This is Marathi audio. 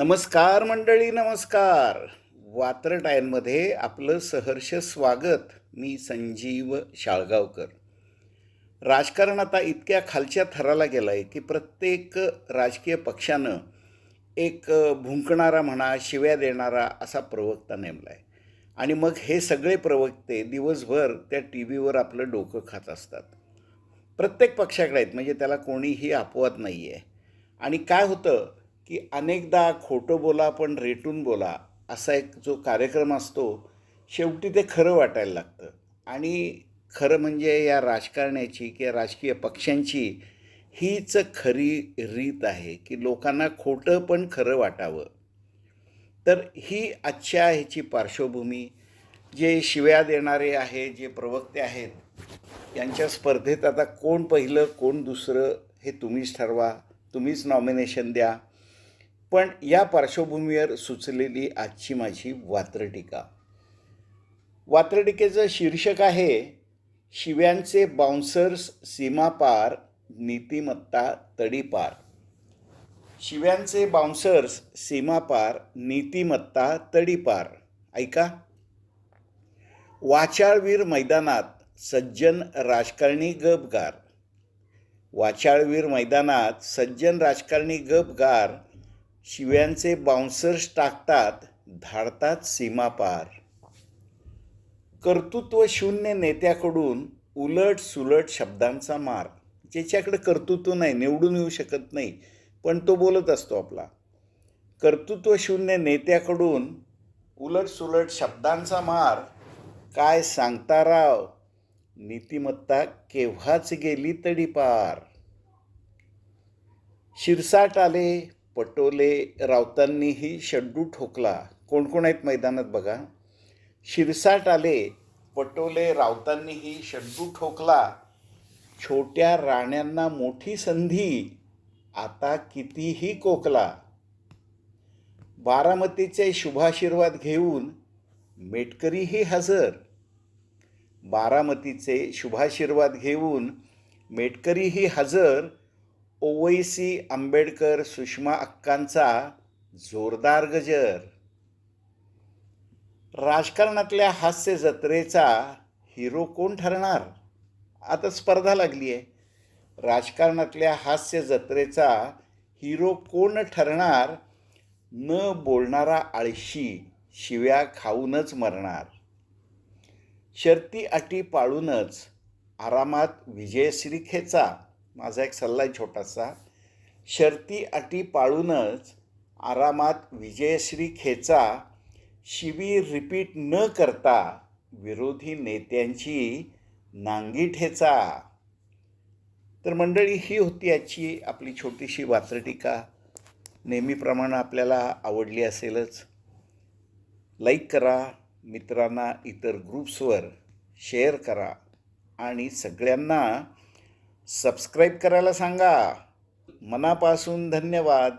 नमस्कार मंडळी नमस्कार. वात्र टायनमध्ये आपलं सहर्ष स्वागत. मी संजीव शाळगावकर. राजकारण आता इतक्या खालच्या थराला गेलं आहे की प्रत्येक राजकीय पक्षानं एक भुंकणारा म्हणा शिव्या देणारा असा प्रवक्ता नेमला आहे आणि मग हे सगळे प्रवक्ते दिवसभर त्या टी व्हीवर आपलं डोकं खात असतात. प्रत्येक पक्षाकडे आहेत म्हणजे त्याला कोणीही अपवाद नाही आहे आणि काय होतं? की अनेकदा खोटं बोला पण रेटून बोला असा एक जो कार्यक्रम असतो शेवटी ते खरं वाटायला लागतं. आणि खरं म्हणजे या राजकारण्याची किंवा राजकीय पक्षांची हीच खरी रीत आहे की लोकांना खोटं पण खरं वाटावं. तर ही आजच्या ह्याची पार्श्वभूमी जे शिव्या देणारे आहे जे प्रवक्ते आहेत यांच्या स्पर्धेत आता कोण पहिलं कोण दुसरं हे तुम्हीच ठरवा तुम्हीच नॉमिनेशन द्या. पण या पार्श्वभूमीवर सुचलेली आजची माझी वात्रटीका. वात्रटिकेचं शीर्षक आहे शिव्यांचे बाउन्सर्स सीमापार नीतिमत्ता तडीपार. शिव्यांचे बाउन्सर्स सीमापार नीतिमत्ता तडीपार. ऐका. वाचाळवीर मैदानात सज्जन राजकारणी गपगार. वाचाळवीर मैदानात सज्जन राजकारणी गपगार. शिव्यांचे बाउन्सर्स टाकतात धाडतात सीमापार कर्तृत्व शून्य नेत्याकडून उलट सुलट शब्दांचा मार. ज्याच्याकडे कर्तृत्व नाही निवडून येऊ शकत नाही पण तो बोलत असतो आपला. कर्तृत्व शून्य नेत्याकडून उलट सुलट शब्दांचा मार. काय सांगता राव? नीतिमत्ता केव्हाच गेली तडी पार. शिरसाट आले पटोले राऊतांनीही शड्डू ठोकला. कोण कोण आहेत मैदानात बघा. शिरसाट आले पटोले राऊतांनीही शड्डू ठोकला. छोट्या राण्यांना मोठी संधी आता कितीही कोकला. बारामतीचे शुभाशीर्वाद घेऊन मेटकरीही हजर. बारामतीचे शुभाशीर्वाद घेऊन मेटकरीही हजर. ओवैसी आंबेडकर सुषमा अक्कांचा जोरदार गजर. राजकारणातल्या हास्य जत्रेचा हिरो कोण ठरणार? आता स्पर्धा लागली आहे राजकारणातल्या हास्य जत्रेचा हिरो कोण ठरणार? न बोलणारा आळशी शिव्या खाऊनच मरणार. शर्ती अटी पाळूनच आरामात विजयश्री खेचा माझा एक सल्ला आहे छोटासा. शर्ती अटी पाळूनच आरामात विजयश्री खेचा शिबीर रिपीट न करता विरोधी नेत्यांची नांगी ठेचा. तर मंडळी ही होती आजची आपली छोटीशी वात्रटीका. नेहमीप्रमाणे आपल्याला आवडली असेलच. लाईक करा मित्रांना इतर ग्रुप्सवर शेअर करा आणि सगळ्यांना सबस्क्राईब करायला सांगा. मनापासून धन्यवाद.